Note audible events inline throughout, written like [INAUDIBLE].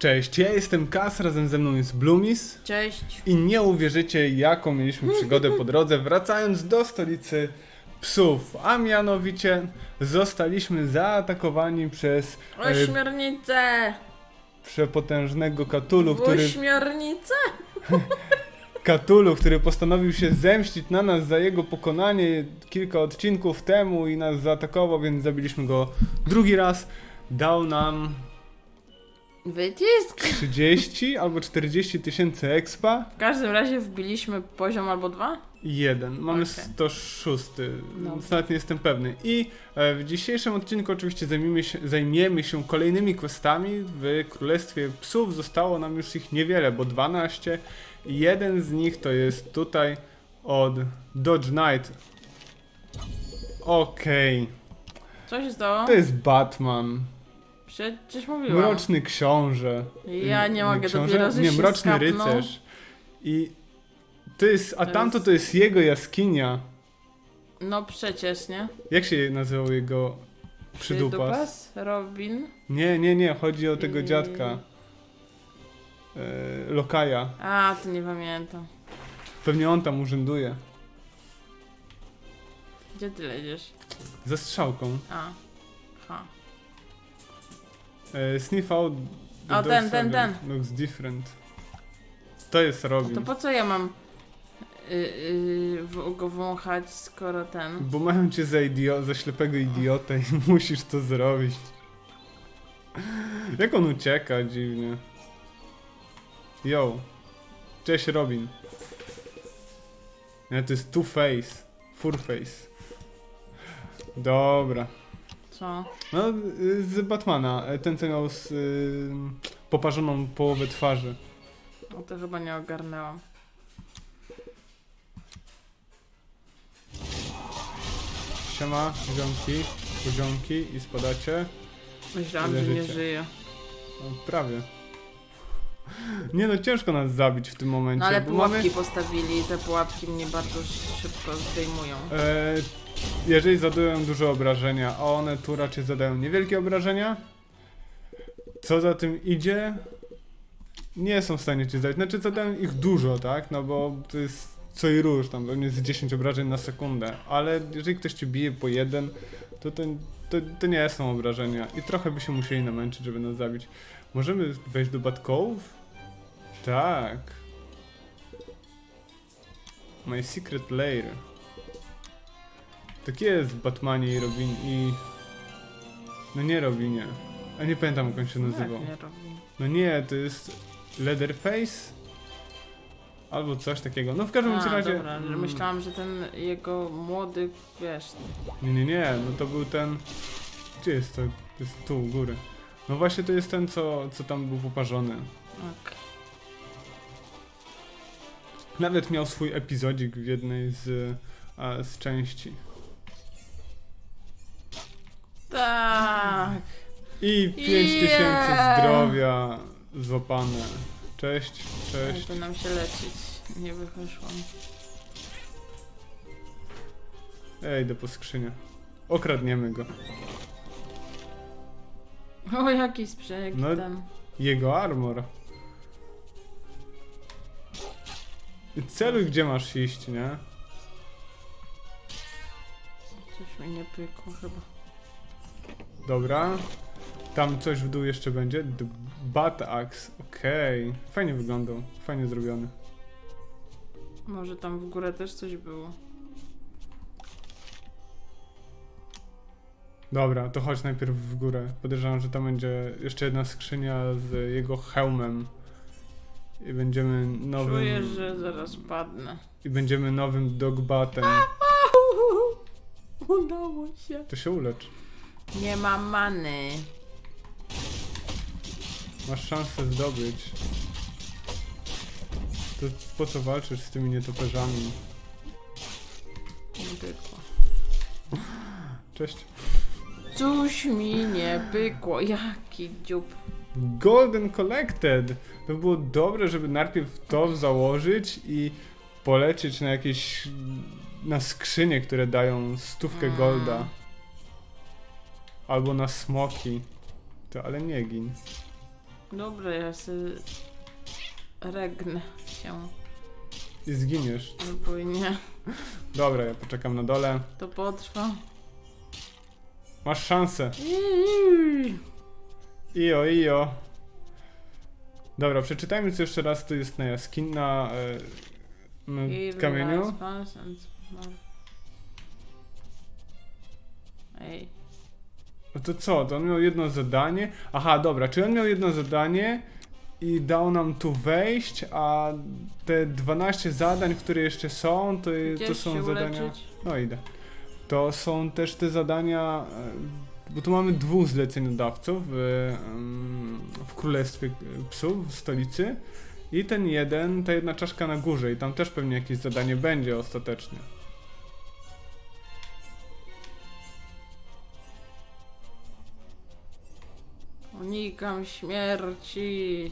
Cześć, ja jestem Kas, razem ze mną jest Bloomis Cześć. i nie uwierzycie jaką mieliśmy przygodę po drodze wracając do stolicy psów, a mianowicie zostaliśmy zaatakowani przez e, Ośmiornice! przepotężnego Katulu, który, Ośmiornice! [LAUGHS] Katulu, który postanowił się zemścić na nas za jego pokonanie kilka odcinków temu i nas zaatakował, więc zabiliśmy go drugi raz. Dał nam Wycisk! 30 albo 40 tysięcy expa. W każdym razie wbiliśmy poziom albo dwa? Jeden. Mamy Okej. 106. No. Nawet nie jestem pewny. I e, w dzisiejszym odcinku oczywiście zajmiemy się, zajmiemy się kolejnymi questami. W Królestwie Psów zostało nam już ich niewiele, bo 12. I jeden z nich to jest tutaj od Dodge Knight. Okej. Co się stało? To jest Batman. Przecież mówiłam. Mroczny książę. Ja nie mogę, książę? dopiero że Nie, się mroczny skapnął. rycerz. I to jest, a To tamto jest- to jest jego jaskinia. No przecież, nie? Jak się nazywał jego przydupas? Przydupas? Robin? Nie, nie, nie, chodzi o tego Yy. dziadka. E, Lokaja. A, to nie pamiętam. Pewnie on tam urzęduje. Gdzie ty leziesz? Ze strzałką. A. Ha. E, sniff out. the O, ten, ten, seven. Looks different. To jest Robin. to po co ja mam y, y, w- go wąchać, skoro ten... Bo mają cię za, idio- za ślepego idiotę i [LAUGHS] musisz to zrobić. Jak on ucieka dziwnie. Yo. Cześć Robin. Nie, to jest Two Face. Four Face. Dobra. Co? No, y, z Batmana. e, Ten, co miał z, y, poparzoną połowę twarzy. No to chyba nie ogarnęłam. Siema, ziomki, poziomki i spadacie. Myślałam, Ile że nie żyje. No, prawie. Nie no, ciężko nas zabić w tym momencie. No ale bo pułapki mamy, postawili te pułapki mnie bardzo szybko zdejmują. e, jeżeli zadają duże obrażenia, a one tu raczej zadają niewielkie obrażenia, co za tym idzie, nie są w stanie cię zdać. Znaczy zadają ich dużo, tak? No bo to jest co i róż, tam pewnie z 10 obrażeń na sekundę, ale jeżeli ktoś cię bije po jeden, to to, to, to nie są obrażenia i trochę by się musieli namęczyć, żeby nas zabić. Możemy wejść do Bad Cove? Tak. My Secret Lair. Tak jest w Batmanie i Robin i... No nie Robinie. A nie pamiętam jak on się nazywał. No nie, to jest Leatherface? Albo coś takiego. No w każdym A, razie... dobra, mm, myślałam, że ten jego młody, wiesz, Nie, nie, nie, no to był ten... Gdzie jest to? To jest tu, u góry. No właśnie to jest ten, co, co tam był poparzony. ok. Nawet miał swój epizodzik w jednej z, a, z części. Tak. I 5000 Yeah! zdrowia złapane. Cześć, cześć. To nam się leczyć. Nie wyszłam. Ej, idę po skrzynię. Okradniemy go. O, jaki sprzęt, No. ten. Jego armor. Celuj, gdzie masz iść, nie? Coś mi nie pykło chyba. Dobra. Tam coś w dół jeszcze będzie. The Bat Axe. Okej. Fajnie wyglądał. Fajnie zrobiony. Może tam w górę też coś było. Dobra, to chodź najpierw w górę. Podejrzewam, że tam będzie jeszcze jedna skrzynia z jego hełmem. I będziemy nowym. Czuję, że zaraz padnę. I będziemy nowym dogbatem. Udało się. To się ulecz. Nie mam many. Masz szansę zdobyć. To po co walczysz z tymi nietoperzami? Nie pykło. Cześć. Coś mi nie pykło. Jaki dziób. Golden Collected! To było dobre, żeby najpierw to założyć i polecieć na jakieś. na skrzynie, które dają stówkę Mm. golda. Albo na smoki. To ale nie gin. Dobra, ja se regnę się. I zginiesz. Albo i nie. Dobra, ja poczekam na dole. To potrwa. Masz szansę. Ijo, ijo. Dobra, przeczytajmy co jeszcze raz tu jest na jaskin, na e, na kamieniu. Ej. No to co? To on miał jedno zadanie. Aha, dobra, czy on miał jedno zadanie i dał nam tu wejść, a te 12 zadań, które jeszcze są, to, to Gdzieś są się zadania. uleczyć? No idę. To są też te zadania, e, bo tu mamy dwóch zleceniodawców w, em, w Królestwie Psów, w stolicy. I ten jeden, ta jedna czaszka na górze, i tam też pewnie jakieś zadanie będzie ostatecznie. Unikam śmierci.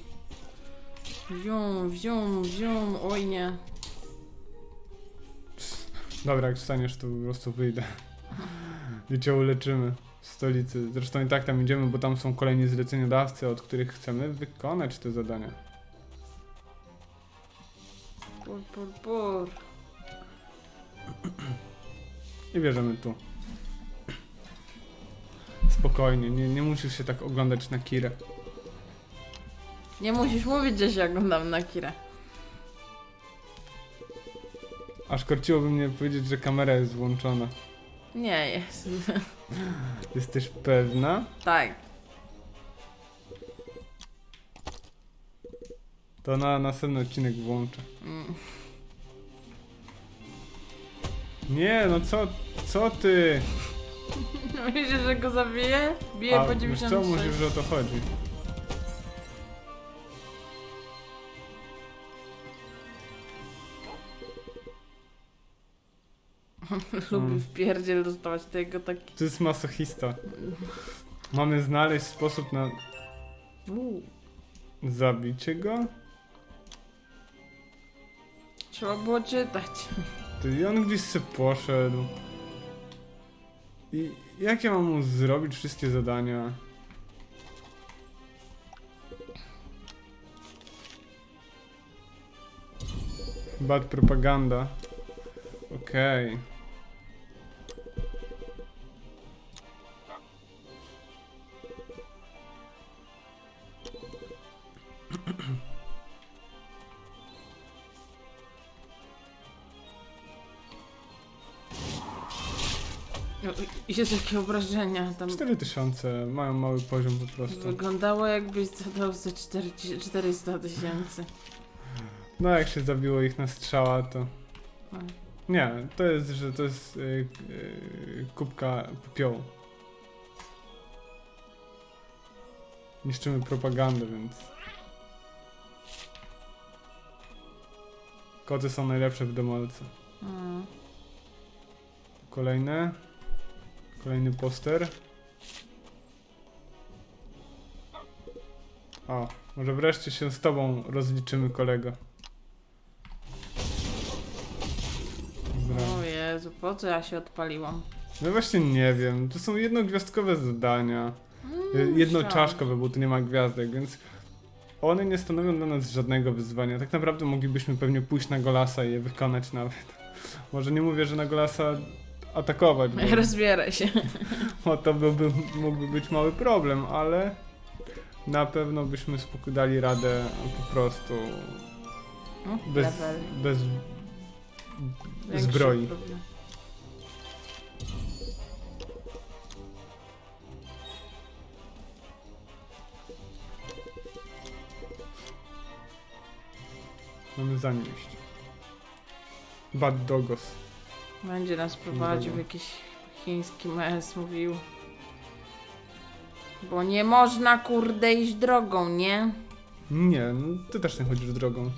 Wzium, wzium, wzium. Oj nie. Dobra, jak wstaniesz, to po prostu wyjdę. I cię uleczymy stolicy. Zresztą i tak tam idziemy, bo tam są kolejni zleceniodawcy, od których chcemy wykonać te zadania. Pur, pur, pur. [CLEARS THROAT] I bierzemy tu. Spokojnie, nie, nie musisz się tak oglądać na Kirę. Nie musisz mówić, że się oglądam na Kirę. Aż korciłoby mnie powiedzieć, że kamera jest włączona. Nie jest. [LAUGHS] Jesteś pewna? tak. To na następny odcinek włączę. Mm. Nie, no co, co ty? [LAUGHS] Myślisz, że go zabiję? Biję A, po wiesz 96. co, musisz, że o to chodzi. [LAUGHS] Lubi Mm. w pierdziel dostawać tego taki... To jest masochista. Mamy znaleźć sposób na Uuu. zabicie go? Trzeba było czytać. I on gdzieś se poszedł. I jak ja mam mu zrobić wszystkie zadania? Bad propaganda. Okej. No, Jezu, jakie obrażenia tam... 4000 mają mały poziom po prostu. Wyglądało jakbyś zadał ze 40 400 tysięcy. No jak się zabiło ich na strzała to... No. Nie, to jest, że to jest y, y, kubka popiołu. Niszczymy propagandę, więc... Koty są najlepsze w demolce. Mm. Kolejne. Kolejny poster. O, może wreszcie się z tobą rozliczymy, kolego. O Jezu, po co ja się odpaliłam? No właśnie nie wiem, to są jednogwiazdkowe zadania. Mm, Jednoczaszkowe, bo tu nie ma gwiazdek, więc one nie stanowią dla nas żadnego wyzwania. Tak naprawdę moglibyśmy pewnie pójść na Golasa i je wykonać nawet. Może nie mówię, że na Golasa atakować, [LAUGHS] bo, Rozbieraj się. [LAUGHS] bo to byłby, mógłby być mały problem, ale na pewno byśmy spokój dali radę po prostu No, bez, level. bez Większy zbroi. problem. Mamy za nim iść. Bad Dogos. Będzie nas prowadził Dobra. jakiś chiński mes, mówił. Bo nie można kurde iść drogą, nie? Nie, no, ty też nie chodzisz drogą.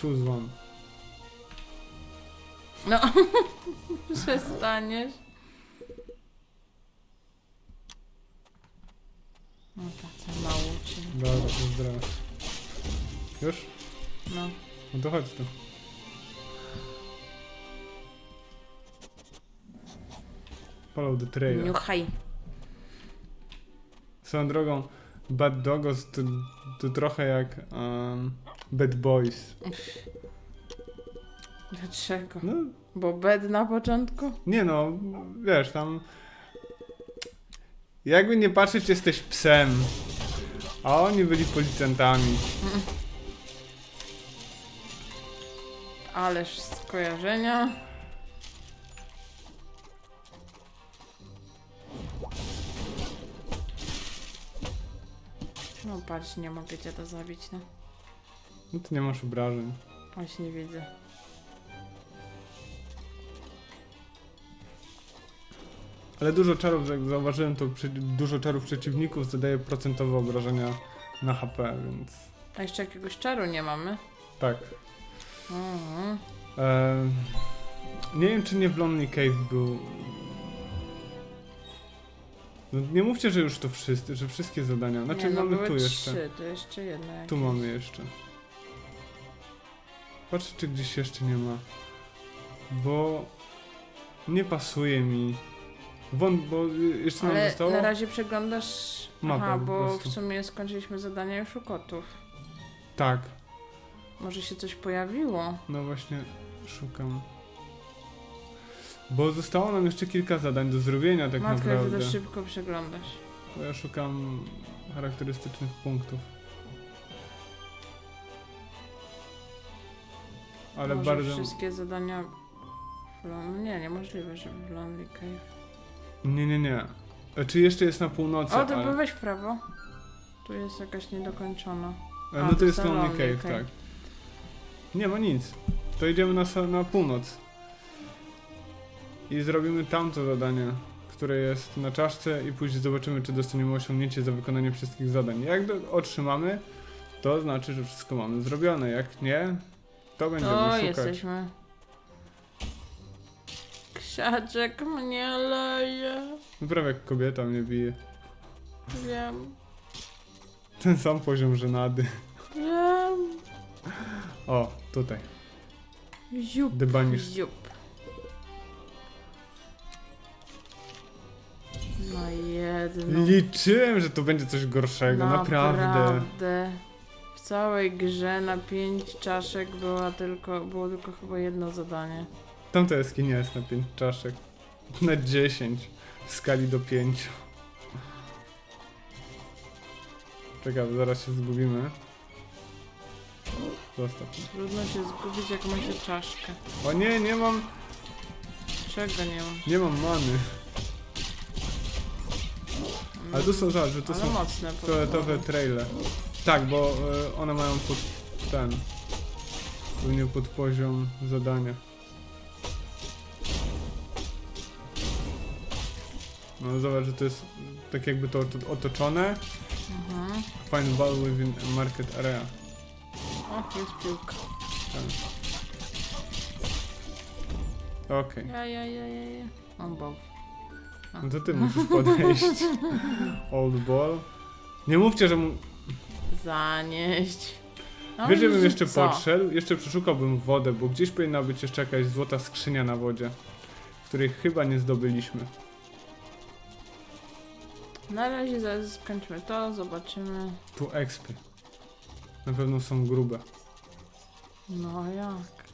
Choose one. No, [LAUGHS] przestaniesz. No tacy małuczy. Dobra, pozdrawiam. Już? No. No to chodź tu. Follow the trail. Niuchaj. Swoją drogą, Bad Dogos to, to trochę jak um, Bad Boys. Dlaczego? No, Bo bed na początku? nie no, wiesz, tam... Jakby nie patrzeć, jesteś psem. A oni byli policjantami. Ależ skojarzenia. No patrz, nie mogę cię to zabić, no. No to nie masz obrażeń. Właśnie widzę. Ale dużo czarów, jak zauważyłem, to przy, dużo czarów przeciwników zadaje procentowe obrażenia na HP, więc A jeszcze jakiegoś czaru nie mamy? tak. Mhm. Ehm, nie wiem, czy nie w Lonely Cave był. No, nie mówcie, że już to wszyscy, że wszystkie zadania. Znaczy nie, no mamy były tu trzy, jeszcze. to jeszcze. Tu mamy jeszcze. Patrzę, czy gdzieś jeszcze nie ma. Bo nie pasuje mi. Won, bo jeszcze nam Ale zostało. na razie przeglądasz... Mapę Aha, bo w sumie skończyliśmy zadania już u kotów. Tak. Może się coś pojawiło? No właśnie szukam. Bo zostało nam jeszcze kilka zadań do zrobienia tak Matka, jak ty naprawdę. to szybko przeglądasz. Bo ja szukam charakterystycznych punktów. Ale Może bardzo. wszystkie zadania... w Lon- Nie, niemożliwe, żeby w Lonely Cave. Nie, nie, nie. Czy jeszcze jest na północy? O, to ale... by weź w prawo. Tu jest jakaś niedokończona. E, A, No to to jest Lonely Cave, Cave. tak. Nie ma nic. To idziemy na, na północ. I zrobimy tamto zadanie, które jest na czaszce i później zobaczymy, czy dostaniemy osiągnięcie za wykonanie wszystkich zadań. Jak do- otrzymamy, to znaczy, że wszystko mamy zrobione. Jak nie, to będziemy To szukać. jesteśmy. Ksiaczek mnie leje. No prawie jak kobieta mnie bije. Wiem, Ten sam poziom żenady. O, tutaj. Ziup, The Banish. ziup. No jedno. Liczyłem, że to będzie coś gorszego, naprawdę. Naprawdę. W całej grze na pięć czaszek była tylko, było tylko chyba jedno zadanie. Tamta jaskinia jest na 5 czaszek. Na 10 w skali do 5. Czekaj, zaraz się zgubimy. Zostaw. Trudno się zgubić jak ma się czaszkę. O nie, nie mam, Czego nie mam? nie mam many. Ale to są, zobacz, że to Ale są mocne fioletowe traile. Tak, bo y, one mają pod ten, pewnie pod poziom zadania. No zobacz, że to jest tak jakby to to otoczone. Mhm. Find ball within market area. O, jest piłka. Okej, Ja, ja, ja, ja, ja. O, bo. no to ty musisz podejść. [LAUGHS] Old ball. Nie mówcie, że mu... Zanieść. No, Wiesz, żebym że jeszcze co? podszedł, jeszcze przeszukałbym wodę, bo gdzieś powinna być jeszcze jakaś złota skrzynia na wodzie, której chyba nie zdobyliśmy. Na razie zaraz skończmy to, zobaczymy. Tu expy. Na pewno są grube. No a jak?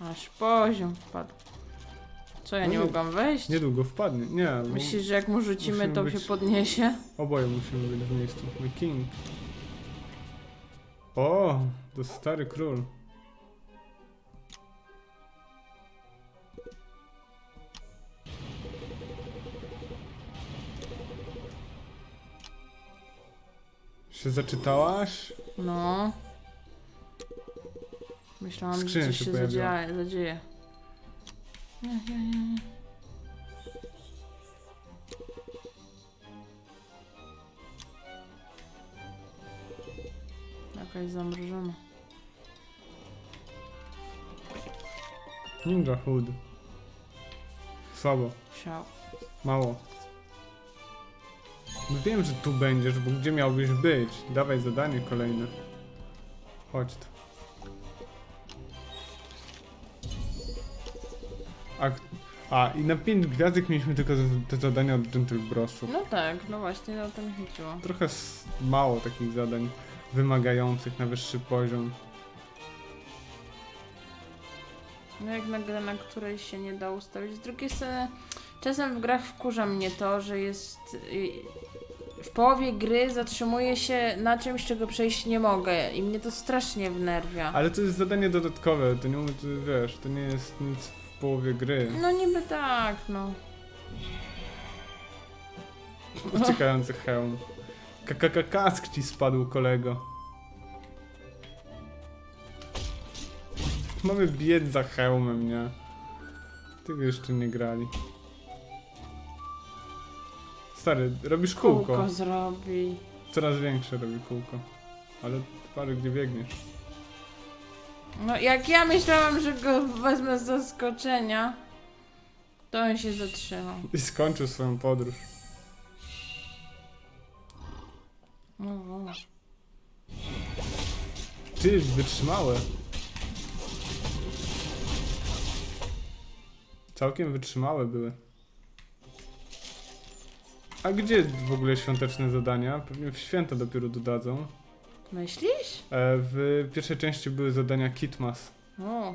Aż poziom wpadł. Co, ja No nie nie- mogłam wejść? Niedługo wpadnie. Nie, bo Myślisz, że jak mu rzucimy, musimy to być- się podniesie? oboje musimy być w miejscu. My king. O, to stary król. Się zaczytałaś? No. Myślałam, że coś się się pojawiła. zadzieje. zadzieje. Nie, nie, nie, nie. Jakaś zamrożona. Ninja Hood. Słabo. Siał. Mało. Wiem, że tu będziesz, bo gdzie miałbyś być? Dawaj zadanie kolejne. Chodź tu. A, A, i na 5 gwiazdek mieliśmy tylko te, zadania od Gentle Brossów. No tak, no właśnie o to mi chodziło. Trochę mało takich zadań wymagających na wyższy poziom. No jak na grę, na której się nie da ustawić. Z drugiej strony, czasem w grach wkurza mnie to, że jest... W połowie gry zatrzymuję się na czymś, czego przejść nie mogę i mnie to strasznie wnerwia. Ale to jest zadanie dodatkowe, to nie to, wiesz, to nie jest nic w połowie gry. No niby tak, no. Uciekający hełm. KKK kask ci spadł, kolego. Mamy biec za hełmem, nie? Tego jeszcze nie grali. Stary, robisz kółko. Kółko zrobi. Coraz większe robi kółko. Ale parę gdzie biegniesz. No jak ja myślałam, że go wezmę z zaskoczenia, to on się zatrzymał. I skończył swoją podróż. No, no. Ty, wytrzymałe. Całkiem wytrzymałe były. A gdzie w ogóle świąteczne zadania? Pewnie w święta dopiero dodadzą. Myślisz? E, w pierwszej części były zadania Kitmas. O,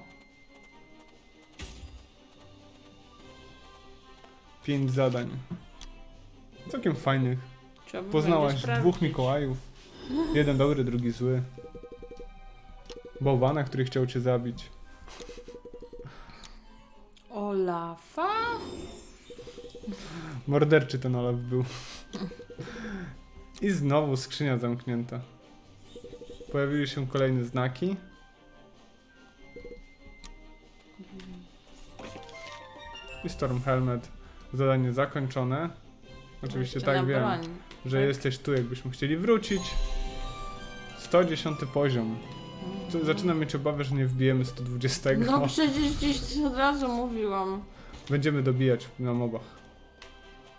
Pięć zadań. Całkiem fajnych. trzeba by Poznałaś będzie sprawdzić. dwóch Mikołajów. Jeden dobry, drugi zły. Bałwana, który chciał cię zabić. Olafa? Morderczy ten Olaf był. I znowu skrzynia zamknięta. Pojawiły się kolejne znaki. I Storm Helmet. Zadanie zakończone. Oczywiście Jeszcze tak na wiem, broń. że tak? jesteś tu, jakbyśmy chcieli wrócić. 110 poziom. Zaczynam mieć obawę, że nie wbijemy 120. No przecież gdzieś od razu mówiłam. Będziemy dobijać na mobach.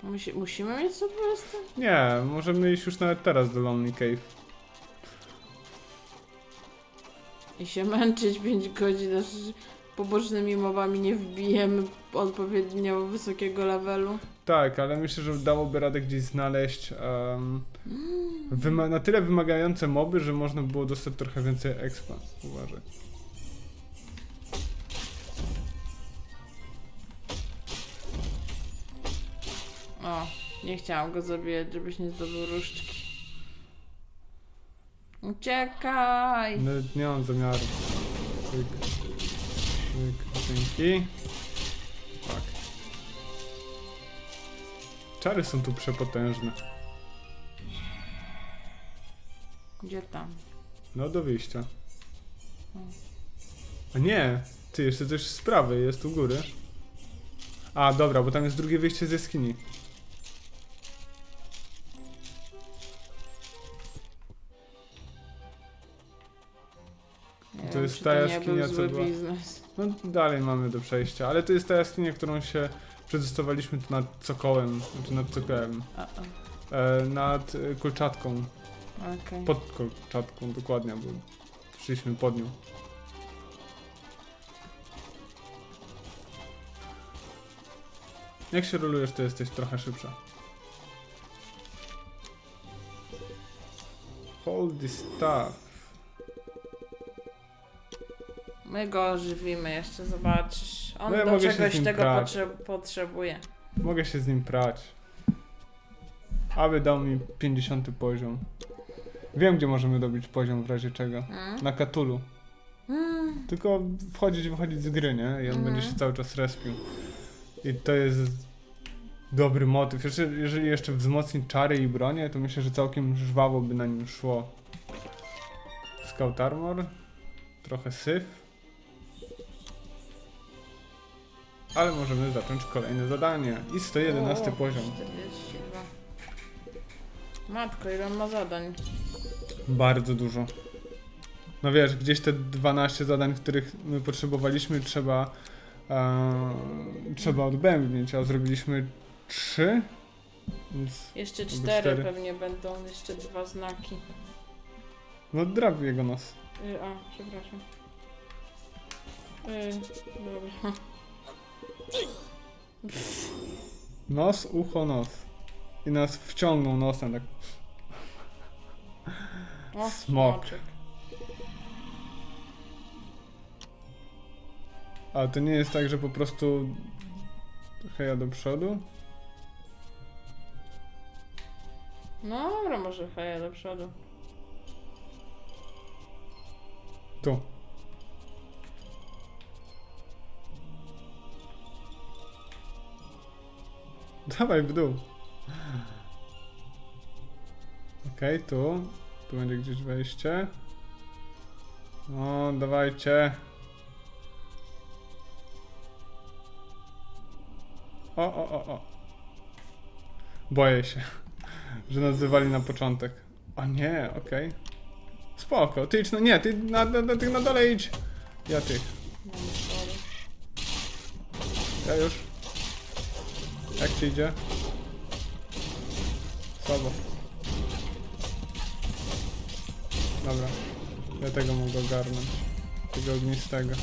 Musi, musimy mieć 120? Nie, możemy iść już nawet teraz do Lonely Cave. I się męczyć 5 godzin, aż pobocznymi mowami nie wbijemy odpowiednio wysokiego levelu. Tak, ale myślę, że dałoby radę gdzieś znaleźć wyma- na tyle wymagające moby, że można było dostać trochę więcej expa. Uważaj. O, nie chciałam go zabijać, żebyś nie zdobył różdżki. Uciekaj! Nawet nie mam zamiaru. Tyk. Tyk. Dzięki. Tak. Czary są tu przepotężne. Gdzie tam? No do wyjścia. A nie! Ty, jeszcze coś z prawej jest u góry. A, dobra, bo tam jest drugie wyjście z jaskini. Czy ta to nie jaskinia, był co zły była- biznes. No dalej mamy do przejścia, ale to jest ta jaskinia, którą się przetestowaliśmy tu nad Cokołem, znaczy nad Cokołem, e, nad e, Kolczatką, okej. pod Kolczatką dokładnie, bo szliśmy pod nią. Jak się rolujesz, to jesteś trochę szybsza. Hold this stuff. My go ożywimy jeszcze, zobaczysz. On No ja do mogę się z czegoś nim tego prać. potrze- potrzebuje. Mogę się z nim prać. Aby dał mi 50 poziom. Wiem, gdzie możemy dobić poziom w razie czego. Mm? Na Katulu. Mm. Tylko wchodzić i wychodzić z gry, nie? I on Mhm. będzie się cały czas respił. I to jest dobry motyw. Jeszcze, jeżeli jeszcze wzmocnić czary i bronię, to myślę, że całkiem żwawo by na nim szło. Scout Armor. Trochę syf. Ale możemy zacząć kolejne zadanie. I 111 O, poziom. 42. Matko, ile on ma zadań? Bardzo dużo. No wiesz, gdzieś te 12 zadań, których my potrzebowaliśmy, trzeba e, trzeba odbębnić, a zrobiliśmy 3. Więc Jeszcze Albo cztery, cztery. pewnie będą, jeszcze dwa znaki. no drap jego nos. Y, a, przepraszam. Y, dobra. Nos, ucho, nos. I nas wciągnął nosem tak. O, Smok. smoczek. A to nie jest tak, że po prostu heja do przodu? No dobra, może heja do przodu. Tu. Dawaj w dół. Okej, tu. Tu będzie gdzieś wejście. No, dawajcie. O, o, o, o. Boję się, [LAUGHS] że nas wywali na początek. O nie, okej. Spoko, ty idź na... Nie, ty na, na, na tych na dole idź. Ja tych. No. Ja już. Jak ci idzie? Słabo. Dobra. Ja tego mogę ogarnąć. Tego ognistego.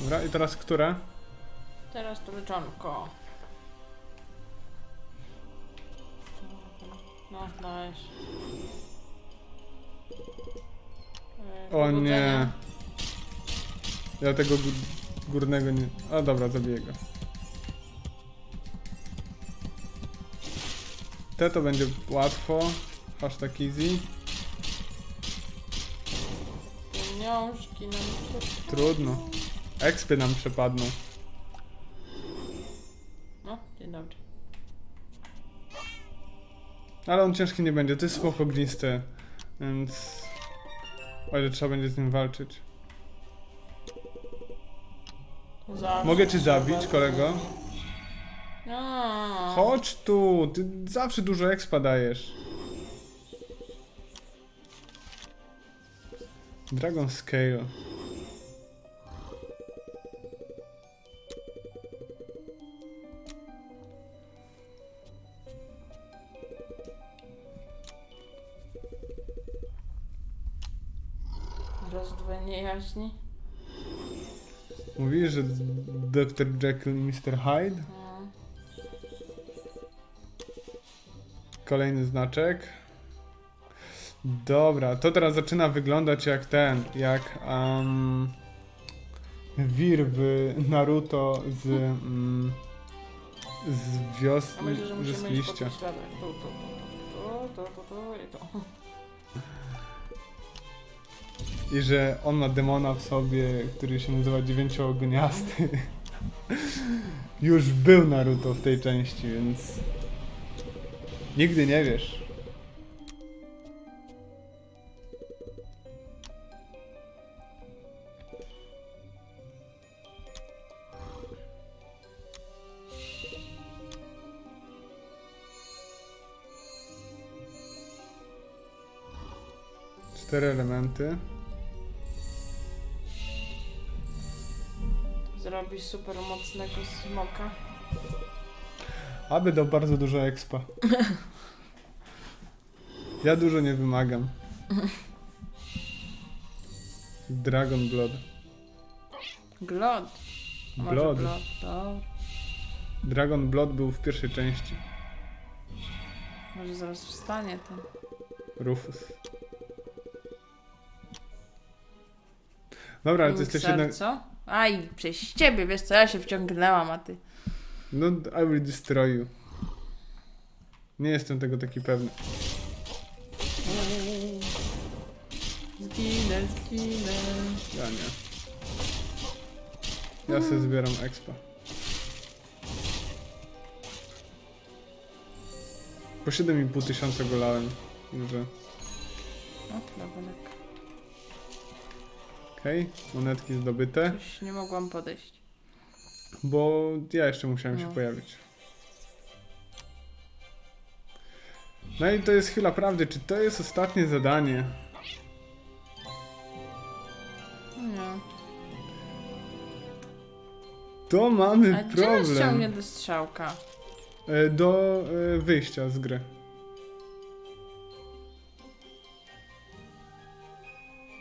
Dobra, i teraz które? Teraz to leczonko. No, dajesz. E, O nie. Ja tego gó- górnego nie... A dobra, zabiję go. Te to będzie łatwo. Hashtag easy. Pieniążki nam się... Trudno. Expy nam przepadną. No, dzień dobry. Ale on ciężki nie będzie, to jest ognisty, więc... O ile trzeba będzie z nim walczyć. Zawsze Mogę cię zabić, kolego? No. Chodź tu, ty zawsze dużo expa dajesz. Dragon Scale. Rozdwojenie jaźni. Mówisz, że Dr. Jekyll i Mr. Hyde? No. Kolejny znaczek. Dobra, to teraz zaczyna wyglądać jak ten, jak um, wir w Naruto z, um, z wios... A myślę, że z musimy iść po liścia. tych śladach. Tu, tu, tu, tu, tu, tu, tu i tu. I że on ma demona w sobie, który się nazywa dziewięcioogniasty. [LAUGHS] Już był Naruto w tej części, więc... Nigdy nie wiesz. Cztery elementy. Zrobi super mocnego smoka. Aby dał bardzo dużo expa. Ja dużo nie wymagam. Dragon Blood. Glod. Może Blood. Dobra. Dragon Blood był w pierwszej części. Może zaraz wstanie ten. Rufus. Dobra, ale to jest też jednak... co? Aj, przez ciebie, wiesz co, ja się wciągnęłam, a ty... No, I will destroy you. Nie jestem tego taki pewny. Zginę, zginę. Ja nie. Ja sobie zbieram expa. Po 7,5 tysiąca golałem. Także... O, dobra, Okej, monetki zdobyte, Już nie mogłam podejść. Bo ja jeszcze musiałem się No. pojawić. No i to jest chwila prawdy, czy to jest ostatnie zadanie? Nie. To mamy A gdzie nas ciągnie problem. do strzałka? E, Do e, wyjścia z gry.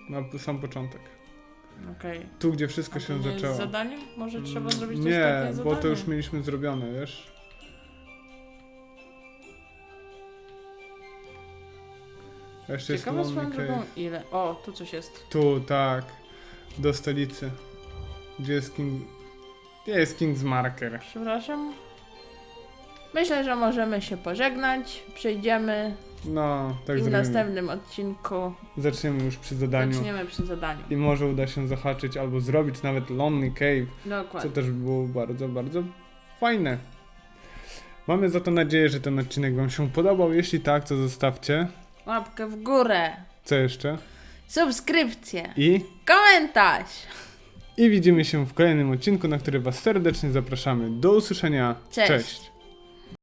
Na p- sam początek. Okej. Tu, gdzie wszystko to się nie jest zaczęło. zadanie? Może trzeba zrobić też Nie, takie zadanie? bo to już mieliśmy zrobione, wiesz? Jeszcze jest Ciekawe Lonely swoją Cave. drogą ile. O, tu coś jest. Tu, tak. Do stolicy. Gdzie jest King... Gdzie jest King's Marker? Przepraszam. Myślę, że możemy się pożegnać. Przejdziemy No, tak i w zrobimy. następnym odcinku Zaczniemy już przy zadaniu. zaczniemy przy zadaniu. I może uda się zahaczyć albo zrobić nawet Lonely Cave, co Dokładnie. też by było bardzo, bardzo fajne. Mamy za to nadzieję, że ten odcinek Wam się podobał. Jeśli tak, to zostawcie. Łapkę w górę. Co jeszcze? Subskrypcję. I, Komentarz. I widzimy się w kolejnym odcinku, na który Was serdecznie zapraszamy. Do usłyszenia. Cześć. Cześć.